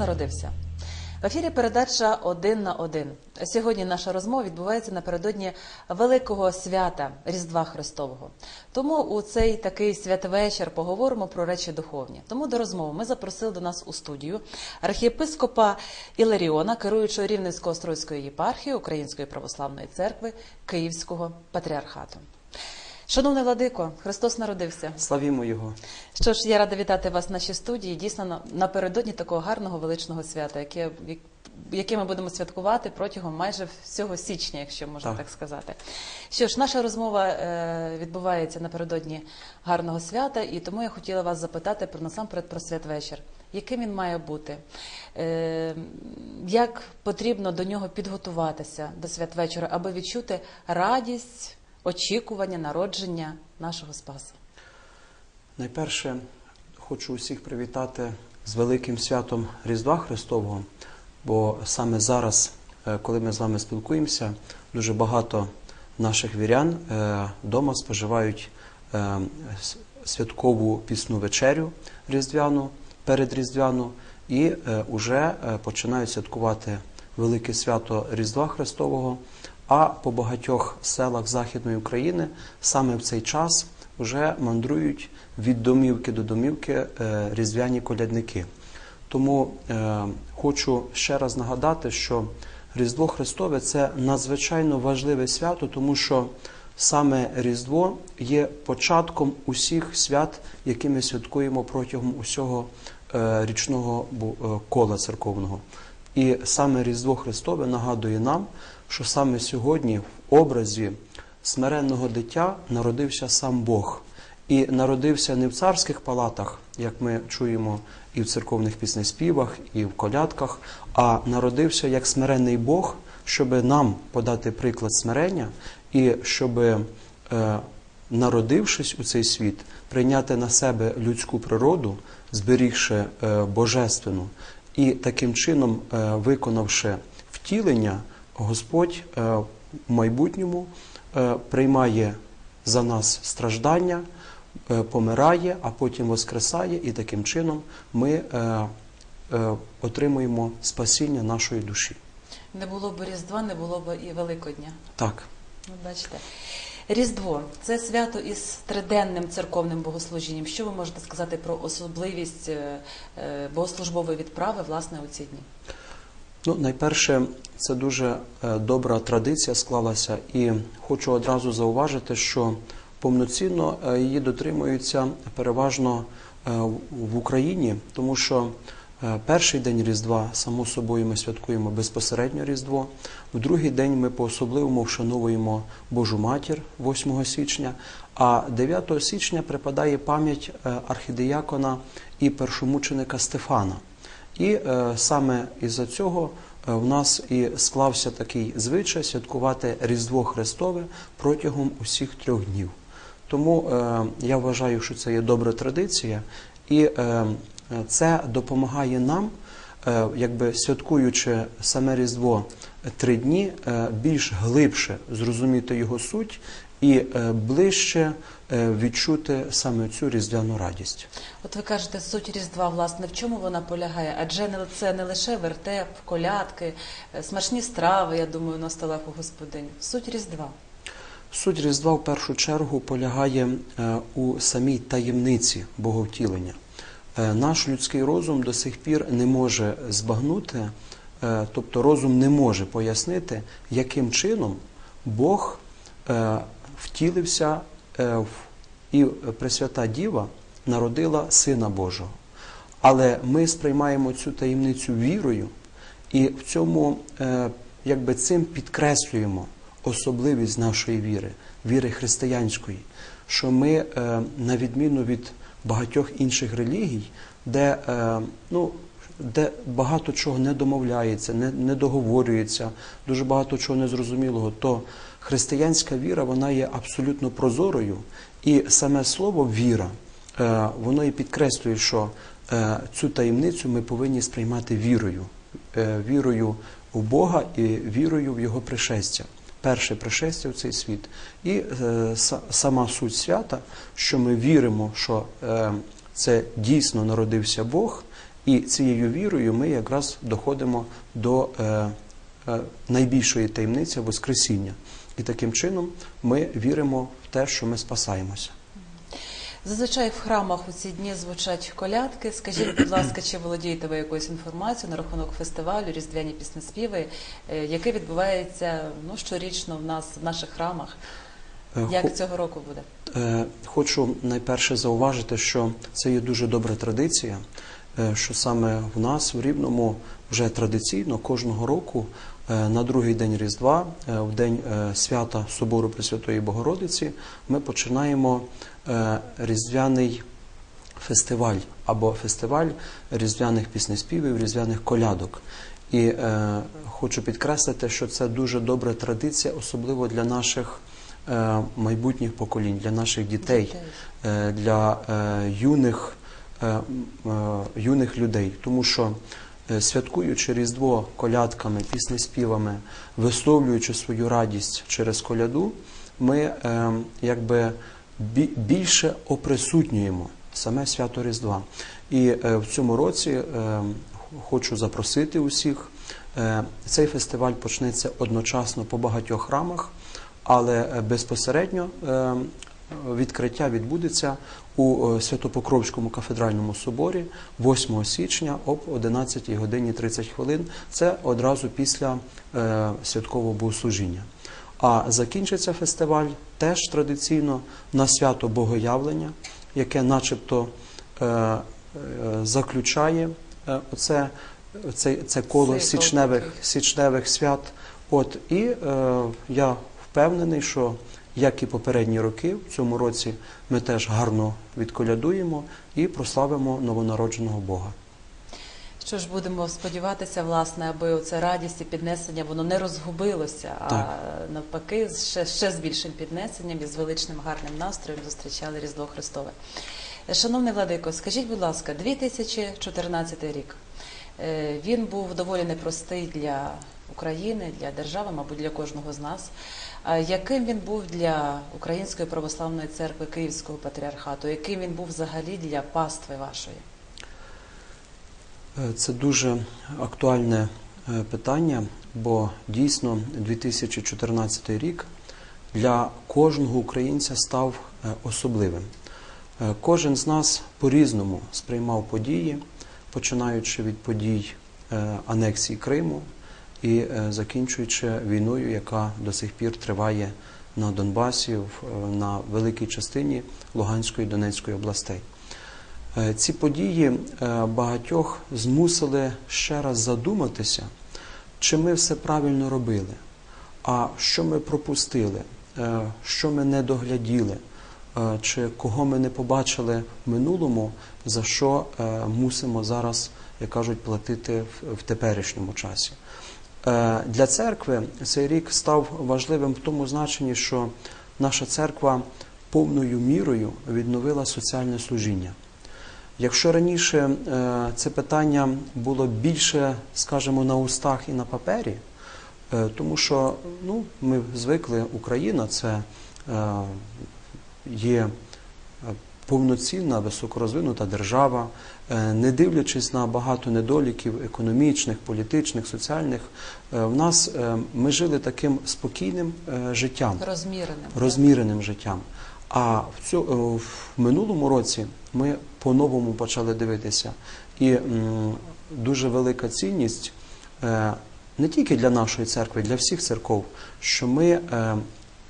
Народився. В ефірі передача Один на один. Сьогодні наша розмова відбувається напередодні великого свята Різдва Христового. Тому у цей такий святвечір поговоримо про речі духовні. Тому до розмови ми запросили до нас у студію архієпископа Іларіона, керуючого Рівненсько-Острозької єпархії Української православної церкви Київського патріархату. Шановний владико, Христос народився. Славімо Його. Що ж, я рада вітати вас в нашій студії. Дійсно, напередодні такого гарного величного свята, яке, яке ми будемо святкувати протягом майже всього січня, якщо можна так, Так. сказати. Що ж, наша розмова е, відбувається напередодні гарного свята, і тому я хотіла вас запитати про насамперед про святвечір. Яким він має бути? Е, як потрібно до нього підготуватися до святвечора, аби відчути радість, очікування, народження нашого Спаса? Найперше хочу усіх привітати з великим святом Різдва Христового, бо саме зараз, е, коли ми з вами спілкуємося, дуже багато наших вірян вдома споживають е, святкову пісну вечерю різдвяну, передріздвяну, і вже починають святкувати велике свято Різдва Христового. А по багатьох селах Західної України саме в цей час вже мандрують від домівки до домівки е, різдвяні колядники. Тому е, хочу ще раз нагадати, що Різдво Христове це надзвичайно важливе свято, тому що саме Різдво є початком усіх свят, які ми святкуємо протягом усього е, річного кола церковного. І саме Різдво Христове нагадує нам, що саме сьогодні в образі смиренного дитя народився сам Бог. І народився не в царських палатах, як ми чуємо і в церковних піснеспівах, і в колядках, а народився як смиренний Бог, щоб нам подати приклад смирення, і щоб, е, народившись у цей світ, прийняти на себе людську природу, зберігши е, божественну, і таким чином, е, виконавши втілення, Господь е, в майбутньому е, приймає за нас страждання, е, помирає, а потім воскресає, і таким чином ми отримуємо спасіння нашої душі. Не було б Різдва, не було б і Великодня. Так. Бачите. Різдво це свято із триденним церковним богослужінням. Що ви можете сказати про особливість богослужбової відправи власне у ці дні? Ну, найперше, це дуже е, добра традиція склалася, і хочу одразу зауважити, що повноцінно е, її дотримуються переважно е, в- Україні, тому що перший день Різдва, само собою, ми святкуємо безпосередньо Різдво. В другий день ми по-особливому вшановуємо Божу Матір 8 січня, а 9 січня припадає пам'ять архідіякона і першомученика Стефана. І е, саме із-за цього е, в нас і склався такий звичай святкувати Різдво Христове протягом усіх трьох днів. Тому е, я вважаю, що це є добра традиція, і це допомагає нам, якби святкуючи саме Різдво три дні, більш глибше зрозуміти його суть і е, ближче е, відчути саме цю різдвяну радість. От ви кажете, суть Різдва, власне, в чому вона полягає? Адже це не лише вертеп, колядки, е, смачні страви, я думаю, на столах у господинь. Суть Різдва. Суть Різдва в першу чергу полягає у самій таємниці Боговтілення. Наш людський розум до сих пір не може збагнути, тобто розум не може пояснити, яким чином Бог втілився е, в- і Пресвята Діва народила Сина Божого. Але ми сприймаємо цю таємницю вірою, і в цьому е, якби цим підкреслюємо особливість нашої віри, віри християнської, що ми, е, на відміну від багатьох інших релігій, де, ну, де багато чого не домовляється, не, не договорюється, дуже багато чого незрозумілого, то християнська віра вона є абсолютно прозорою, і саме слово віра е, воно і підкреслює, що е, цю таємницю ми повинні сприймати вірою, е, вірою в Бога і вірою в Його пришестя. Перше пришестя в цей світ. І сама суть свята, що ми віримо, що це дійсно народився Бог, І цією вірою ми якраз доходимо до найбільшої таємниці Воскресіння. І таким чином ми віримо в те, що ми спасаємося. Зазвичай в храмах у ці дні звучать колядки. Скажіть, будь ласка, чи володієте ви якоюсь інформацією на рахунок фестивалю Різдвяні піснеспіви, е, який відбувається ну, щорічно в нас в наших храмах? Е, хо- Як цього року буде? Е, Хочу найперше зауважити, що це є дуже добра традиція, що саме в нас в Рівному вже традиційно кожного року на другий день Різдва, е, в день е, свята Собору Пресвятої Богородиці, ми починаємо е, різдвяний фестиваль або фестиваль різдвяних піснеспівів, різдвяних колядок. І е, хочу підкреслити, що це дуже добра традиція, особливо для наших е, майбутніх поколінь, для наших дітей, е, для е, юних, е, е, юних людей. Тому що е, святкуючи Різдво колядками, піснеспівами, висловлюючи свою радість через коляду, ми е, якби більше оприсутнюємо саме свято Різдва. І е, в цьому році е, хочу запросити усіх. Е, Цей фестиваль почнеться одночасно по багатьох храмах, але е, безпосередньо е, відкриття відбудеться у е, Святопокровському кафедральному соборі 8 січня об 11 годині 30 хвилин. Це одразу після е, святкового богослужіння. А закінчиться фестиваль теж традиційно на свято Богоявлення, яке начебто е, заключає оце, це, це коло січневих, січневих свят. От, і е, я впевнений, що як і попередні роки, в цьому році ми теж гарно відколядуємо і прославимо новонародженого Бога. Що ж будемо сподіватися, власне, аби оце радість і піднесення воно не розгубилося, а Так. навпаки, ще, ще з більшим піднесенням і з величним гарним настроєм зустрічали Різдво Христове. Шановний Владико, скажіть, будь ласка, 2014 рік. Е, Він був доволі непростий для України, для держави, мабуть, для кожного з нас. Яким він був для Української православної церкви Київського патріархату? Яким він був взагалі для пастви вашої? Е, Це дуже актуальне е, питання, бо дійсно 2014 рік для кожного українця став е, особливим. Кожен з нас по-різному сприймав події, починаючи від подій анексії Криму і е, закінчуючи війною, яка до сих пір триває на Донбасі, е, на великій частині Луганської і Донецької областей. Е, Ці події багатьох змусили ще раз задуматися, чи ми все правильно робили, а що ми пропустили, що ми не догляділи, чи кого ми не побачили в минулому, за що мусимо зараз, як кажуть, платити в теперішньому часі. Е, Для церкви цей рік став важливим в тому значенні, що наша церква повною мірою відновила соціальне служіння. Якщо раніше е, це питання було більше, скажімо, на устах і на папері, е, тому що ну, ми звикли, Україна це є повноцінна, високорозвинута держава, не дивлячись на багато недоліків економічних, політичних, соціальних, е, в нас е, ми жили таким спокійним е, життям Розміреним. розміреним життям. А в, цю, е, в минулому році ми по-новому почали дивитися. І м, дуже велика цінність е, не тільки для нашої церкви, для всіх церков, що ми е,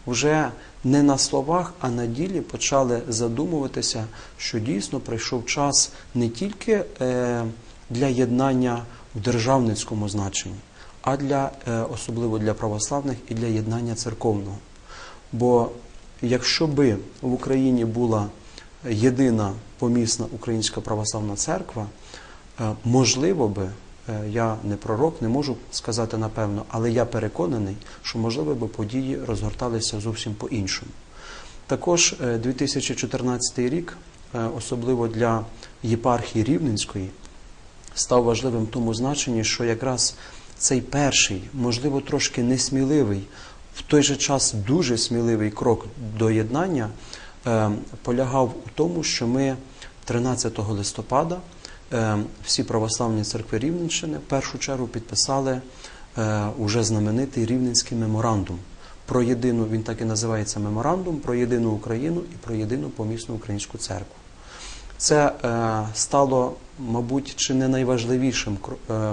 вже не на словах, а на ділі почали задумуватися, що дійсно прийшов час не тільки е, для єднання в державницькому значенні, а для е, особливо для православних і для єднання церковного. Бо якщо би в Україні була єдина помісна Українська православна церква, е, можливо би, я не пророк, не можу сказати напевно, але я переконаний, що можливо би події розгорталися зовсім по-іншому. Також е, 2014 рік, е, особливо для єпархії Рівненської, став важливим в тому значенні, що якраз цей перший, можливо, трошки несміливий, в той же час дуже сміливий крок до єднання е, полягав у тому, що ми 13 листопада е, всі православні церкви Рівненщини в першу чергу підписали е, уже знаменитий Рівненський меморандум про єдину, він так і називається меморандум про єдину Україну і про єдину помісну українську церкву. Це е, стало, мабуть, чи не найважливішим е,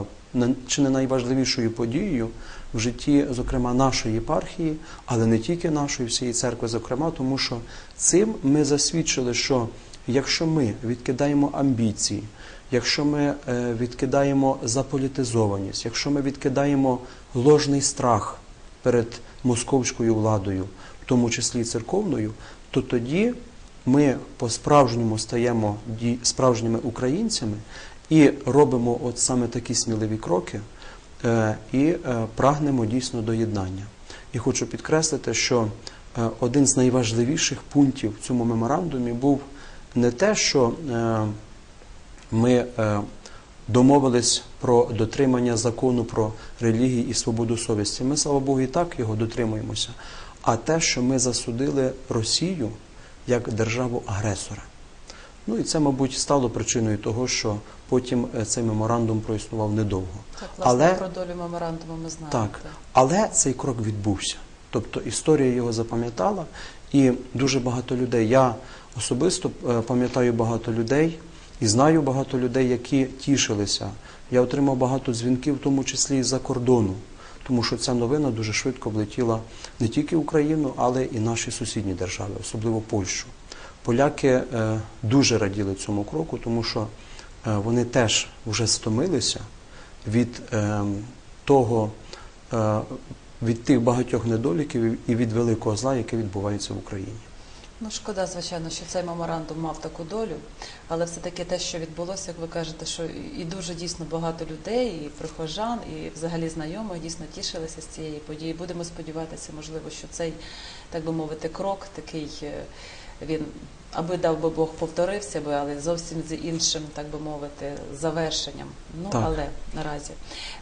чи не найважливішою подією в житті, зокрема, нашої єпархії, але не тільки нашої всієї церкви, зокрема, тому що цим ми засвідчили, що якщо ми відкидаємо амбіції, якщо ми е, відкидаємо заполітизованість, якщо ми відкидаємо ложний страх перед московською владою, в тому числі церковною, то тоді ми по-справжньому стаємо справжніми українцями і робимо от саме такі сміливі кроки е, і е, прагнемо дійсно до єднання. І хочу підкреслити, що один з найважливіших пунктів в цьому меморандумі був не те, що ми е, домовились про дотримання закону про релігії і свободу совісті. Ми, слава Богу, і так його дотримуємося. А те, що ми засудили Росію як державу-агресора. Ну і це, мабуть, стало причиною того, що потім е, цей меморандум проіснував недовго. Так, власне, Але- про долю меморандуму ми знаємо. Так, але цей крок відбувся. Тобто історія його запам'ятала, і дуже багато людей. Я особисто е, пам'ятаю багато людей і знаю багато людей, які тішилися. Я отримав багато дзвінків, в тому числі і з-за кордону, тому що ця новина дуже швидко влетіла не тільки Україну, але і наші сусідні держави, особливо Польщу. Поляки е, дуже раділи цьому кроку, тому що е, вони теж вже стомилися від е, того, від тих багатьох недоліків і від великого зла, яке відбувається в Україні. Ну, шкода, звичайно, що цей меморандум мав таку долю, але все-таки те, що відбулося, як ви кажете, що і дуже дійсно багато людей, і прихожан, і взагалі знайомих дійсно тішилися з цієї події. Будемо сподіватися, можливо, що цей, так би мовити, крок такий е, він, аби дав би Бог повторився би, але зовсім з іншим, так би мовити, завершенням. Ну Так. але наразі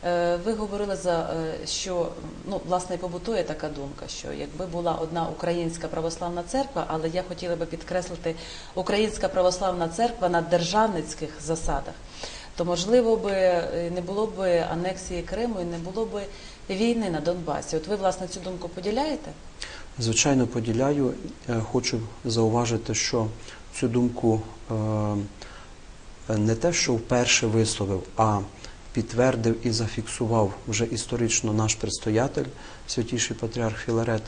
Е, ви говорили за е, що ну власне побутує така думка, що якби була одна українська православна церква, але я хотіла би підкреслити українська православна церква на державницьких засадах, то можливо би е, не було б анексії Криму і не було б війни на Донбасі. От ви власне цю думку поділяєте? Звичайно, поділяю. Е, Хочу зауважити, що цю думку е, не те, що вперше висловив, а підтвердив і зафіксував вже історично наш предстоятель, святіший патріарх Філарет.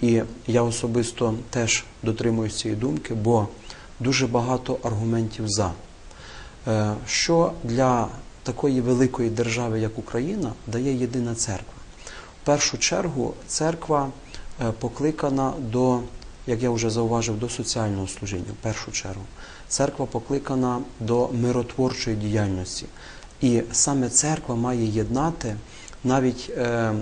І я особисто теж дотримуюсь цієї думки, бо дуже багато аргументів за. Е, Що для такої великої держави, як Україна, дає єдина церква? В першу чергу церква покликана до, як я вже зауважив, до соціального служіння. В першу чергу. Церква покликана до миротворчої діяльності. І саме церква має єднати навіть е,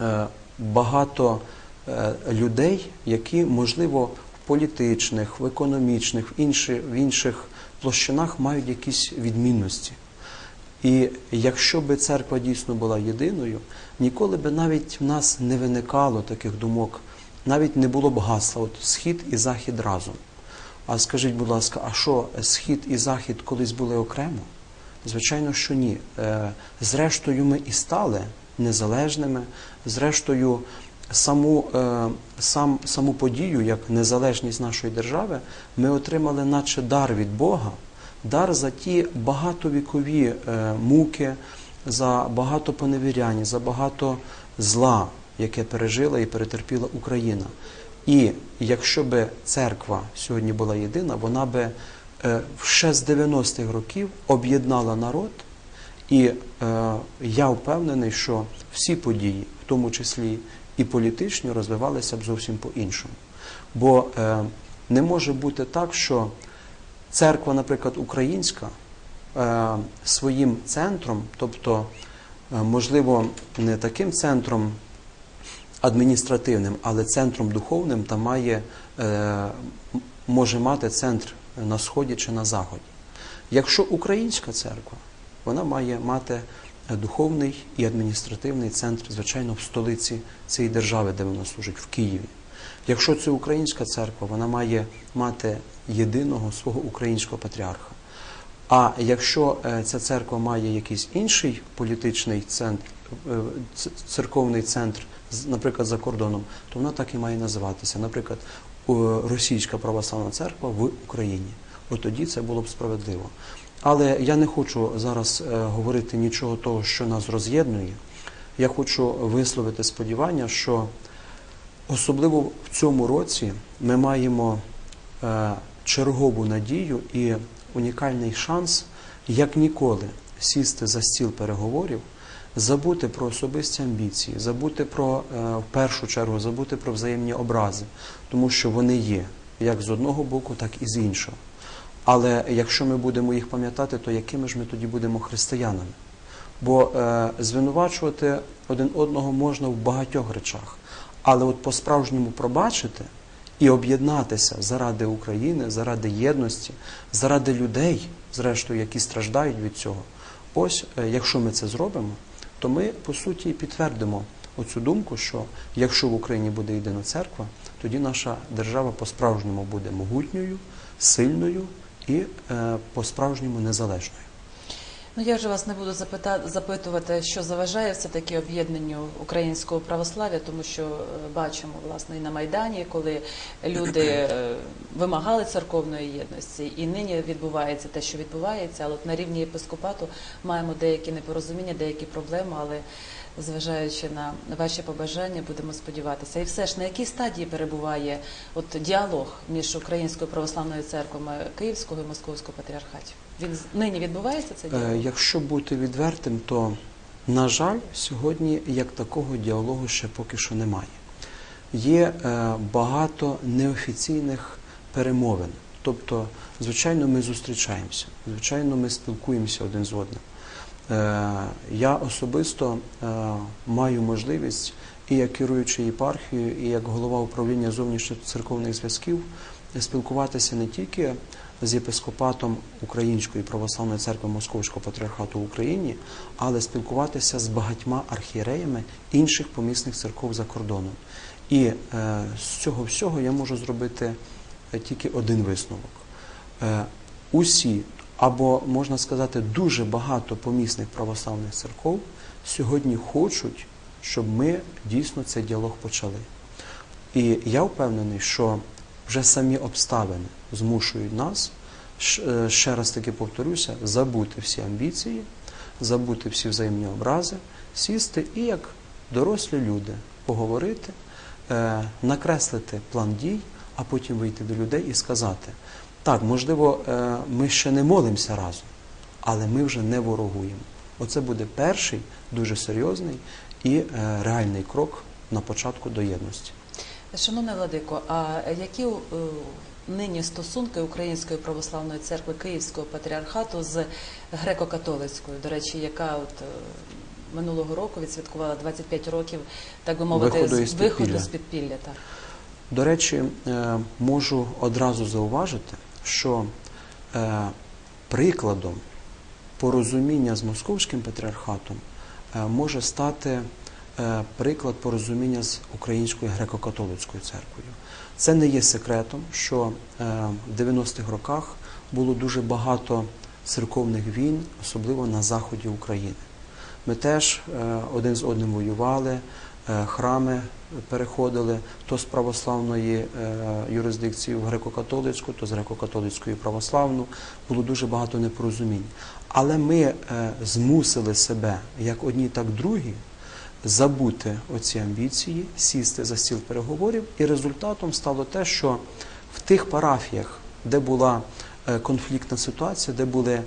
е, багато е, людей, які, можливо, в політичних, в економічних, в, інші, в інших площинах мають якісь відмінності. І якщо би церква дійсно була єдиною, ніколи би навіть в нас не виникало таких думок, навіть не було б гасла от схід і захід разом. А скажіть, будь ласка, а що схід і захід колись були окремо? Звичайно, що ні. Е, Зрештою, ми і стали незалежними. Зрештою, саму, е, сам, саму подію, як незалежність нашої держави, ми отримали, наче дар від Бога, дар за ті багатовікові е, муки, за багато поневірянь, за багато зла, яке пережила і перетерпіла Україна. І якщо би церква сьогодні була єдина, вона би е, ще з 90-х років об'єднала народ, і е, я впевнений, що всі події, в тому числі і політичні, розвивалися б зовсім по-іншому. Бо не може бути так, що церква, наприклад, українська, е, своїм центром, тобто, е, можливо, не таким центром адміністративним, але центром духовним та має, е, може мати центр на сході чи на заході. Якщо українська церква, вона має мати духовний і адміністративний центр, звичайно, в столиці цієї держави, де вона служить, в Києві. Якщо це українська церква, вона має мати єдиного свого українського патріарха. А якщо е, ця церква має якийсь інший політичний центр, е, церковний центр, наприклад, за кордоном, то вона так і має називатися. Наприклад, Російська православна церква в Україні. От тоді це було б справедливо. Але я не хочу зараз е, говорити нічого того, що нас роз'єднує. Я хочу висловити сподівання, що особливо в цьому році ми маємо е, чергову надію і унікальний шанс, як ніколи, сісти за стіл переговорів, забути про особисті амбіції, забути про е, в першу чергу, забути про взаємні образи, тому що вони є як з одного боку, так і з іншого. Але якщо ми будемо їх пам'ятати, то якими ж ми тоді будемо християнами? Бо е, звинувачувати один одного можна в багатьох речах, але от по-справжньому пробачити і об'єднатися заради України, заради єдності, заради людей, зрештою, які страждають від цього. Ось, е, якщо ми це зробимо, то ми по суті підтвердимо оцю думку, що якщо в Україні буде єдина церква, тоді наша держава по-справжньому буде могутньою, сильною і е, по-справжньому незалежною. Ну я вже вас не буду запита- запитувати, що заважає все таки об'єднанню українського православ'я, тому що е, бачимо власне і на майдані, коли люди е, вимагали церковної єдності, і нині відбувається те, що відбувається. Але от на рівні єпископату маємо деякі непорозуміння, деякі проблеми, але зважаючи на ваші побажання, будемо сподіватися. І все ж на якій стадії перебуває от діалог між українською православною церквами Київського і Московського патріархатів? Він нині відбувається цей діалог? Е, Якщо бути відвертим, то, на жаль, сьогодні як такого діалогу ще поки що немає. Є е, багато неофіційних перемовин. Тобто, звичайно, ми зустрічаємося, звичайно, ми спілкуємося один з одним. Е, Я особисто е, маю можливість і як керуючий єпархією, і як голова управління зовнішніх церковних зв'язків спілкуватися не тільки з єпископатом Української православної церкви Московського патріархату в Україні, але спілкуватися з багатьма архієреями інших помісних церков за кордоном. І е, з цього всього я можу зробити тільки один висновок. Усі, або можна сказати, дуже багато помісних православних церков сьогодні хочуть, щоб ми дійсно цей діалог почали. І я впевнений, що вже самі обставини змушують нас, е, ще раз таки повторюся, забути всі амбіції, забути всі взаємні образи, сісти і як дорослі люди поговорити, е, накреслити план дій, а потім вийти до людей і сказати: так, можливо, е, ми ще не молимося разом, але ми вже не ворогуємо. Оце буде перший дуже серйозний і е, реальний крок на початку до єдності. Шановний Владико, а які е, нині стосунки Української православної церкви Київського патріархату з греко-католицькою, до речі, яка от минулого року відсвяткувала 25 років, так би мовити, Виходу з виходу з підпілля. Так. До речі, можу одразу зауважити, що е, прикладом порозуміння з московським патріархатом е, може стати е, приклад порозуміння з Українською греко-католицькою церквою. Це не є секретом, що е, в 90-х роках було дуже багато церковних війн, особливо на заході України. Ми теж е, один з одним воювали, е, храми переходили то з православної е, юрисдикції в греко-католицьку, то з греко-католицької православну. Було дуже багато непорозумінь. Але ми е, змусили себе, як одні, так другі, забути оці амбіції, сісти за стіл переговорів, і результатом стало те, що в тих парафіях, де була е, конфліктна ситуація, де були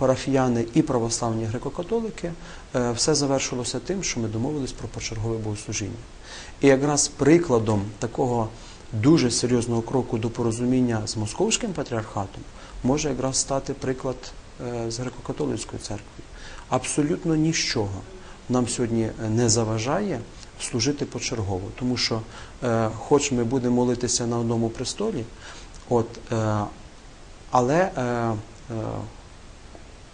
парафіяни і православні греко-католики, е, все завершилося тим, що ми домовились про почергове богослужіння. І якраз прикладом такого дуже серйозного кроку до порозуміння з московським патріархатом може якраз стати приклад е, з греко-католицькою церквою. Абсолютно нічого нам сьогодні е, не заважає служити почергово, тому що, хоч ми будемо молитися на одному престолі, от, але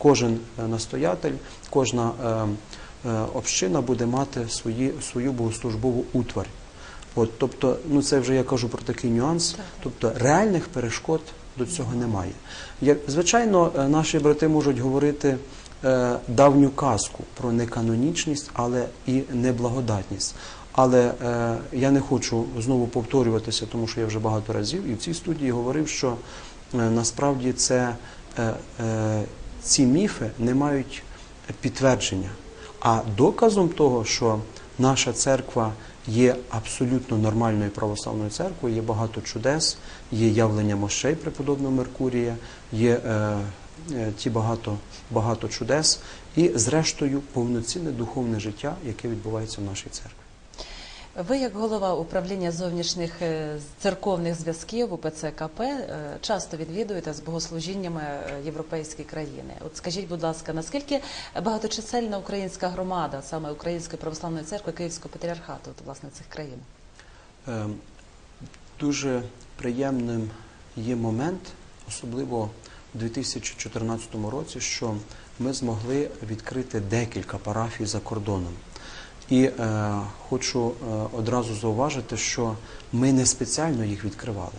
кожен е, настоятель, кожна е, е, община буде мати свої, свою богослужбову утварь. От, тобто, ну це вже я кажу про такий нюанс. Тобто реальних перешкод до цього немає. Як, звичайно, наші брати можуть говорити е, давню казку про неканонічність, але і неблагодатність. Але е, я не хочу знову повторюватися, тому що я вже багато разів і в цій студії говорив, що е, насправді це е, е, ці міфи не мають підтвердження. А доказом того, що наша церква є абсолютно нормальною православною церквою, є багато чудес, є явлення мощей преподобного Меркурія, є е, е, ті багато, багато чудес, і, зрештою, повноцінне духовне життя, яке відбувається в нашій церкві. Ви, як голова управління зовнішніх е, церковних зв'язків УПЦ КП, е, часто відвідуєте з богослужіннями е, європейські країни. От скажіть, будь ласка, наскільки багаточисельна українська громада, саме Української православної церкви Київського патріархату, от, власне цих країн? Е, Дуже приємним є момент, особливо у 2014 році, що ми змогли відкрити декілька парафій за кордоном. І е, хочу е, одразу зауважити, що ми не спеціально їх відкривали.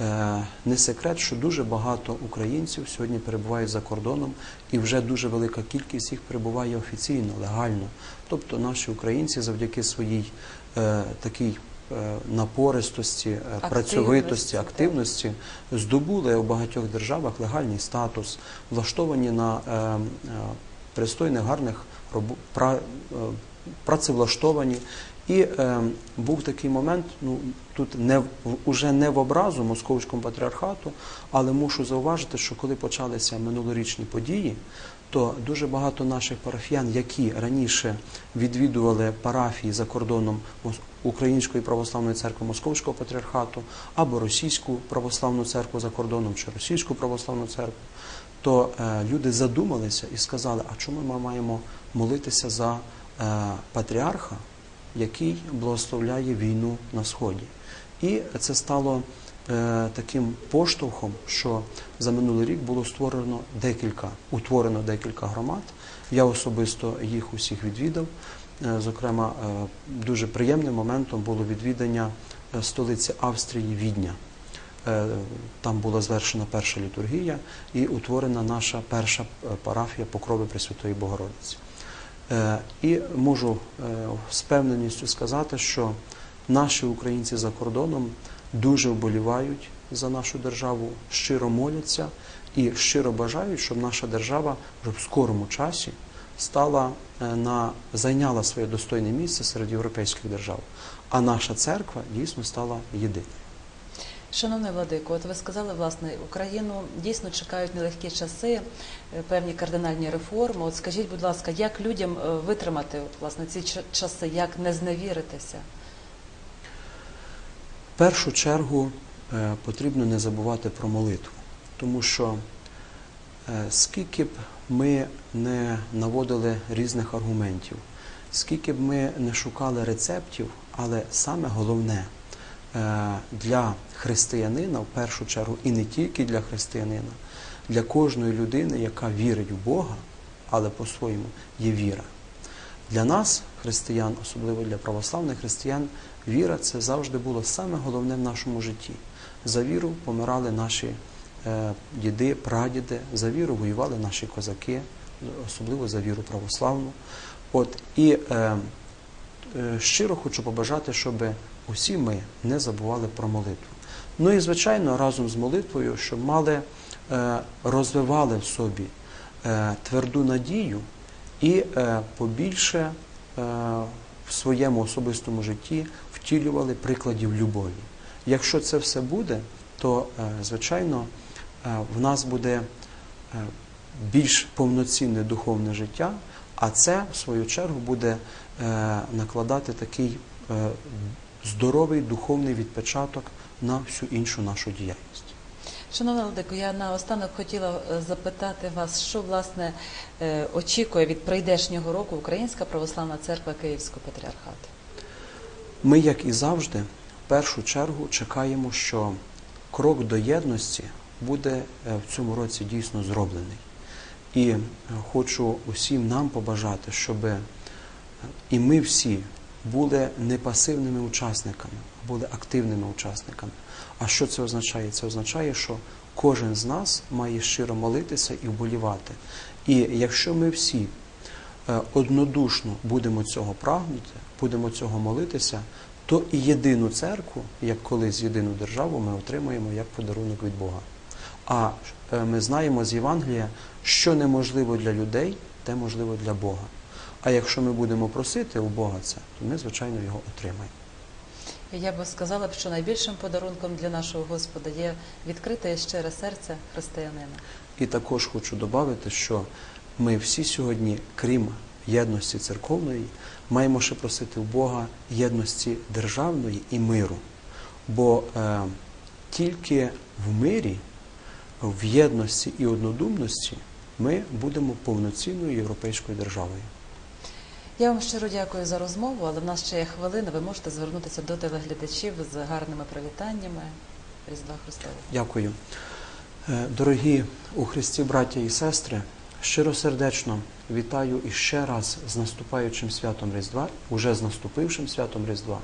Е, не секрет, що дуже багато українців сьогодні перебувають за кордоном, і вже дуже велика кількість їх перебуває офіційно, легально. Тобто наші українці завдяки своїй е, такій е, напористості, е, працьовитості, так. активності здобули у багатьох державах легальний статус, влаштовані на е, е, пристойних, гарних робо- пра- працевлаштовані. І е, був такий момент, ну тут не уже не в образу московському патріархату, але мушу зауважити, що коли почалися минулорічні події, то дуже багато наших парафіян, які раніше відвідували парафії за кордоном Української православної церкви Московського патріархату або Російську православну церкву за кордоном чи Російську православну церкву, то е, люди задумалися і сказали, а чому ми маємо молитися за патріарха, який благословляє війну на сході? І це стало е, таким поштовхом, що за минулий рік було створено декілька, утворено декілька громад. Я особисто їх усіх відвідав. Е, Зокрема, е, дуже приємним моментом було відвідання е, столиці Австрії Відня. Е, Там була звершена перша літургія і утворена наша перша е, парафія Покрови Пресвятої Богородиці. Е, І можу е, з певненістю сказати, що наші українці за кордоном дуже вболівають за нашу державу, щиро моляться і щиро бажають, щоб наша держава вже в скорому часі стала е, на зайняла своє достойне місце серед європейських держав, а наша церква дійсно стала єдиною. Шановний Владико, от ви сказали, власне, Україну дійсно чекають нелегкі часи, е, певні кардинальні реформи. От скажіть, будь ласка, як людям е, витримати власне ці часи, як не зневіритися? В першу чергу е, потрібно не забувати про молитву, тому що скільки б ми не наводили різних аргументів, скільки б ми не шукали рецептів, але саме головне для християнина, в першу чергу, і не тільки для християнина, для кожної людини, яка вірить в Бога, але по-своєму є віра. Для нас, християн, особливо для православних християн, віра це завжди було саме головне в нашому житті. За віру помирали наші е, діди, прадіди, за віру воювали наші козаки, особливо за віру православну. От і е, е, щиро хочу побажати, щоб усі ми не забували про молитву. Ну і звичайно, разом з молитвою, щоб мали, е, розвивали в собі е, тверду надію і е, побільше в своєму особистому житті втілювали прикладів любові. Якщо це все буде, то звичайно в нас буде більш повноцінне духовне життя, а це в свою чергу буде накладати такий здоровий духовний відпечаток на всю іншу нашу діяльність. Шановна Владико, я наостанок хотіла е, запитати вас, що власне е, очікує від прийдешнього року Українська православна церква Київського патріархату? Ми, як і завжди, в першу чергу чекаємо, що крок до єдності буде е, в цьому році дійсно зроблений. І хочу усім нам побажати, щоб і ми всі були не пасивними учасниками, а були активними учасниками. А що це означає? Це означає, що кожен з нас має щиро молитися і вболівати. І якщо ми всі е, однодушно будемо цього прагнути, будемо цього молитися, то і єдину церкву, як колись єдину державу, ми отримаємо як подарунок від Бога. А е, ми знаємо з Євангелія, що неможливо для людей, те можливо для Бога. А якщо ми будемо просити у Бога це, то ми, звичайно, його отримаємо. Я би сказала що найбільшим подарунком для нашого Господа є відкрите і щире серце християнина. І також хочу додати, що ми всі сьогодні, крім єдності церковної, маємо ще просити у Бога єдності державної і миру. Бо е, тільки в мирі, в єдності і однодумності ми будемо повноцінною європейською державою. Я вам щиро дякую за розмову, але в нас ще є хвилина. Ви можете звернутися до телеглядачів з гарними привітаннями Різдва Христового. Дякую. Е, Дорогі у Христі, браття і сестри, щиросердечно вітаю іще раз з наступаючим святом Різдва, уже з наступившим святом Різдва.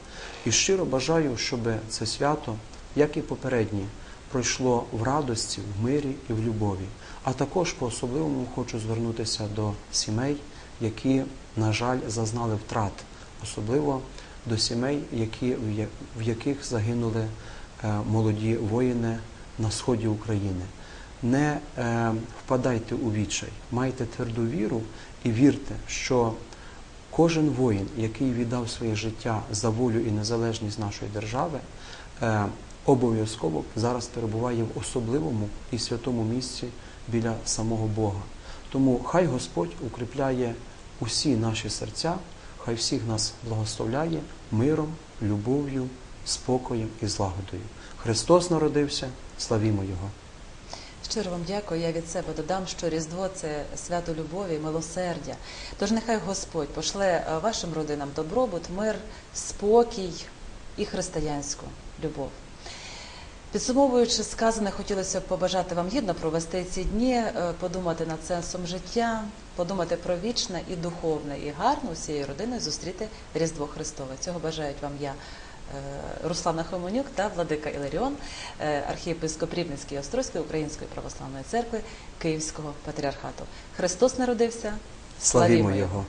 І щиро бажаю, щоб це свято, як і попередні, пройшло в радості, в мирі і в любові. А також по-особливому хочу звернутися до сімей, які, на жаль, зазнали втрат, особливо до сімей, які, в яких загинули е, молоді воїни на сході України. Не е, впадайте у відчай, майте тверду віру і вірте, що кожен воїн, який віддав своє життя за волю і незалежність нашої держави, е, обов'язково зараз перебуває в особливому і святому місці біля самого Бога. Тому хай Господь укріпляє усі наші серця, хай всіх нас благословляє миром, любов'ю, спокоєм і злагодою. Христос народився, славімо Його! Щиро вам дякую. Я від себе додам, що Різдво це свято любові, милосердя. Тож нехай Господь пошле е, вашим родинам добробут, мир, спокій і християнську любов. Підсумовуючи сказане, хотілося б побажати вам гідно провести ці дні, е, подумати над сенсом життя, подумати про вічне і духовне, і гарно усією родиною зустріти Різдво Христове. Цього бажають вам я. е, Руслана Хомонюк та Владика Іларіон, е, архієпископ Рівненської Острозької Української православної церкви Київського патріархату. Христос народився. Славімо Славімо Його!